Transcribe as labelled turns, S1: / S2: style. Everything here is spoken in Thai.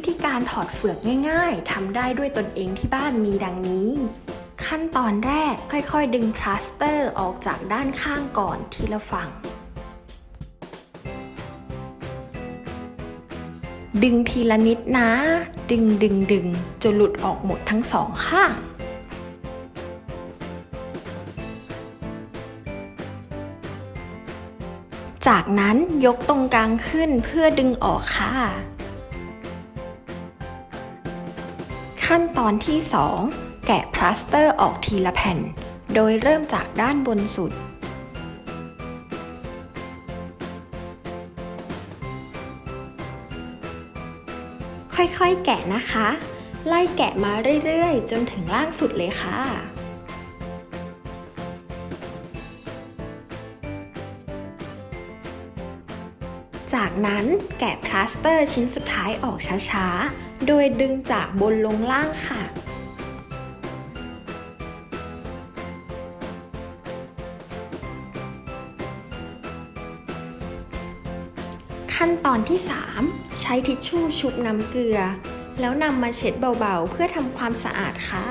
S1: วิธีการถอดเฟือกง่ายๆทำได้ด้วยตนเองที่บ้านมีดังนี้ ขั้นตอนแรกค่อยๆ ดึงพลาสเตอร์ออกจากด้านข้างก่อนทีละฝั่ง ดึงทีละนิดนะ ดึงดึงดึงจนหลุดออกหมดทั้งสองข้างจากนั้นยกตรงกลางขึ้นเพื่อดึงออกค่ะ ขั้นตอนที่ 2 แกะพลาสเตอร์ออกทีละแผ่น โดยเริ่มจากด้านบนสุด ค่อยๆแกะนะคะ ไล่แกะมาเรื่อยๆ จนถึงล่างสุดเลยค่ะ จากนั้นแกะพลาสเตอร์ชิ้นสุดท้ายออกช้าๆ โดยดึงจากบนลงล่างค่ะ ขั้นตอนที่ 3 ใช้ทิชชู่ชุบน้ำเกลือ แล้วนำมาเช็ดเบาๆ เพื่อทำความสะอาดค่ะ